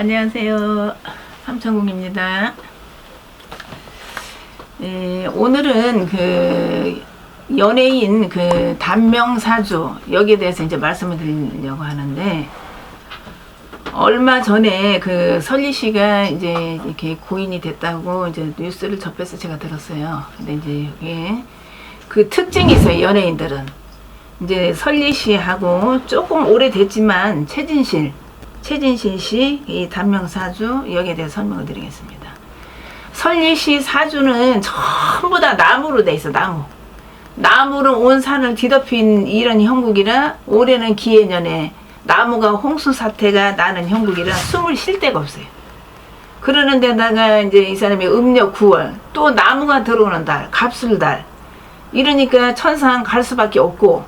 안녕하세요. 삼천국입니다. 예, 오늘은 그 연예인 그 단명사주 여기에 대해서 이제 말씀을 드리려고 하는데 얼마 전에 그 설리 씨가 이제 이렇게 고인이 됐다고 이제 뉴스를 접해서 제가 들었어요. 근데 이제 이게 그 특징이 있어요. 연예인들은 이제 설리 씨하고 조금 오래됐지만 최진실 최진실 씨 이 단명사주 여기에 대해서 설명을 드리겠습니다. 설리 씨 사주는 전부 다 나무로 돼 있어 나무. 나무로 온 산을 뒤덮인 이런 형국이라 올해는 기해년에 나무가 홍수 사태가 나는 형국이라 숨을 쉴 데가 없어요. 그러는 데다가 이제 이 사람이 음력 9월 또 나무가 들어오는 달 갑술달 이러니까 천상 갈 수밖에 없고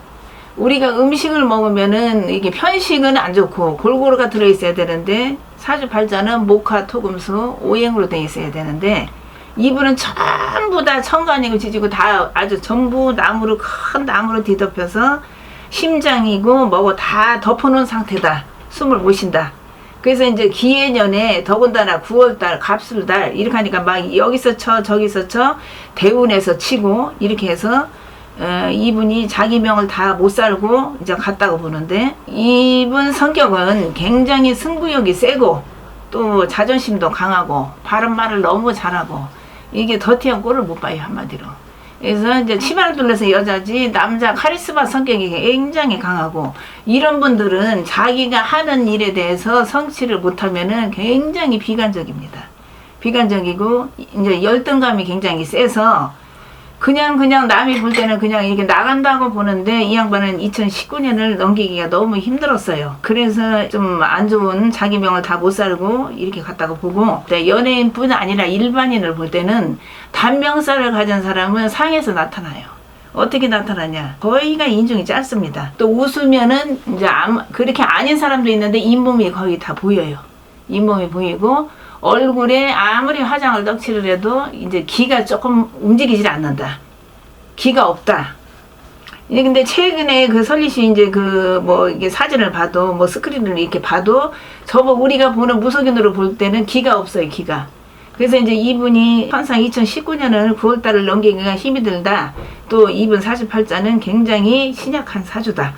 우리가 음식을 먹으면은 이게 편식은 안 좋고 골고루가 들어 있어야 되는데 사주 팔자는 목화 토금수 오행으로 돼 있어야 되는데 이분은 전부 다 천간이고 지지고 다 아주 전부 나무로 큰 나무로 뒤덮여서 심장이고 뭐고 다 덮어놓은 상태다. 숨을 못 쉰다. 그래서 이제 기해년에 더군다나 9월달 갑술달 이렇게 하니까 막 여기서 쳐 저기서 쳐 대운에서 치고 이렇게 해서 어, 이분이 자기 명을 다 못 살고 이제 갔다고 보는데 이분 성격은 굉장히 승부욕이 세고 또 자존심도 강하고 바른 말을 너무 잘하고 이게 더티한 꼴을 못 봐요 한마디로. 그래서 이제 치마를 둘러서 여자지 남자 카리스마 성격이 굉장히 강하고 이런 분들은 자기가 하는 일에 대해서 성취를 못하면은 굉장히 비관적입니다. 비관적이고 이제 열등감이 굉장히 세서 그냥 그냥 남이 볼 때는 그냥 이렇게 나간다고 보는데 이 양반은 2019년을 넘기기가 너무 힘들었어요. 그래서 좀 안 좋은 자기 명을 다 못 살고 이렇게 갔다고 보고 네, 연예인뿐 아니라 일반인을 볼 때는 단명사를 가진 사람은 상에서 나타나요. 어떻게 나타나냐? 거의가 인중이 짧습니다. 또 웃으면은 이제 아무, 그렇게 아닌 사람도 있는데 잇몸이 거의 다 보여요. 잇몸이 보이고 얼굴에 아무리 화장을 덕칠을 해도 이제 기가 조금 움직이질 않는다. 기가 없다. 이제 근데 최근에 그 설리 씨 이제 그 뭐 이게 사진을 봐도 뭐 스크린을 이렇게 봐도 저거 우리가 보는 무속인으로 볼 때는 기가 없어요, 기가. 그래서 이제 이분이 항상 2019년을 9월달을 넘기기가 힘이 들다. 또 이분 48자는 굉장히 신약한 사주다.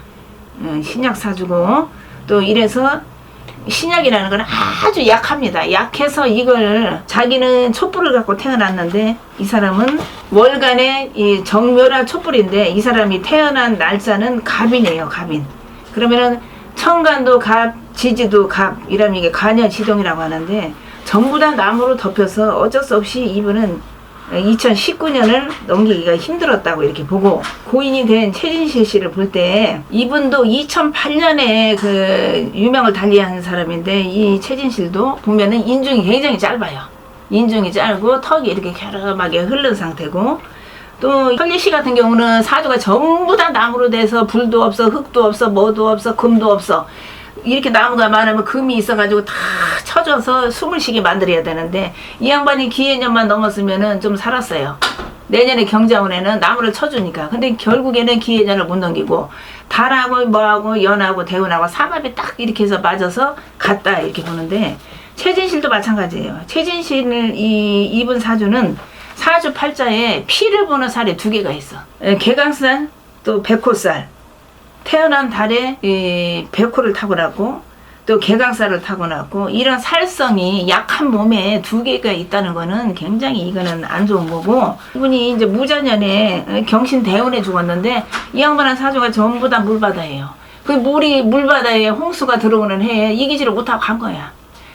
어, 신약 사주고 또 이래서 신약이라는 건 아주 약합니다. 약해서 이걸 자기는 촛불을 갖고 태어났는데 이 사람은 월간의 이 정묘라 촛불인데 이 사람이 태어난 날짜는 갑이네요. 갑인. 그러면은 천간도 갑, 지지도 갑 이러면 이게 간여 지동이라고 하는데 전부 다 나무로 덮여서 어쩔 수 없이 이분은 2019년을 넘기기가 힘들었다고 이렇게 보고 고인이 된 최진실 씨를 볼 때 이분도 2008년에 그 유명을 달리한 사람인데 이 최진실도 보면은 인중이 굉장히 짧아요. 인중이 짧고 턱이 이렇게 갸름하게 흐른 상태고 또 현리 씨 같은 경우는 사주가 전부 다 나무로 돼서 불도 없어 흙도 없어 뭐도 없어 금도 없어 이렇게 나무가 많으면 금이 있어가지고 다 쳐져서 숨을 쉬게 만들어야 되는데 이 양반이 기해년만 넘었으면은 좀 살았어요. 내년에 경자운에는 나무를 쳐주니까. 근데 결국에는 기해년을 못 넘기고 달하고 뭐하고 연하고 대운하고 삼합이 딱 이렇게 해서 맞아서 갔다 이렇게 보는데 최진실도 마찬가지예요. 최진실 이 이분 사주는 사주 팔자에 피를 보는 살이 두 개가 있어. 에, 개강살 또 백호살 태어난 달에 이 백호를 타고났고 또 개강살을 타고났고 이런 살성이 약한 몸에 두 개가 있다는 거는 굉장히 이거는 안 좋은 거고 이분이 이제 무자년에 경신 대운에 죽었는데 이 양반한 사주가 전부 다 물바다예요. 그 물이 물바다에 홍수가 들어오는 해에 이기지를 못하고 간 거야.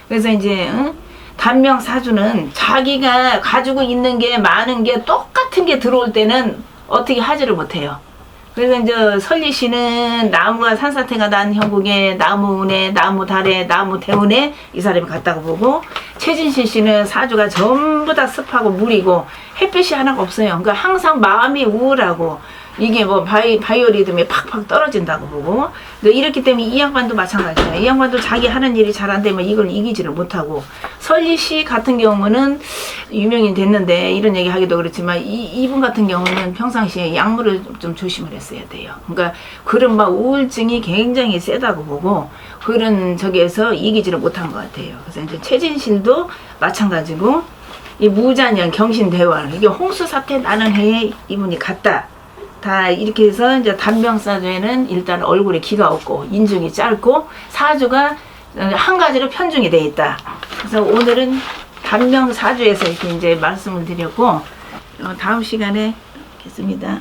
그래서 이제 응? 단명 사주는 자기가 가지고 있는 게 많은 게 똑같은 게 들어올 때는 어떻게 하지를 못해요. 그래서 이제 설리 씨는 나무가 산사태가 난 형국에 나무운에 나무 달에 나무 대운에 이 사람이 갔다고 보고 최진실 씨는 사주가 전부 다 습하고 물이고 햇빛이 하나가 없어요. 그러니까 항상 마음이 우울하고 이게 뭐 바이, 바이오리듬이 팍팍 떨어진다고 보고. 근데 이렇기 때문에 이 양반도 마찬가지야 이 양반도 자기 하는 일이 잘 안 되면 이걸 이기지를 못하고. 설리 씨 같은 경우는 유명인 됐는데 이런 얘기 하기도 그렇지만 이, 이분 같은 경우는 평상시에 약물을 좀 조심을 했어야 돼요. 그러니까 그런 막 우울증이 굉장히 세다고 보고 그런 저기에서 이기지를 못한 것 같아요. 그래서 이제 최진실도 마찬가지고 이 무자년 경신대왕 이게 홍수 사태 나는 해에 이분이 갔다 다 이렇게 해서 이제 단명사주에는 일단 얼굴에 기가 없고 인중이 짧고 사주가 한 가지로 편중이 돼 있다. 그래서 오늘은 단명사주에서 이렇게 이제 말씀을 드렸고 어, 다음 시간에 뵙겠습니다.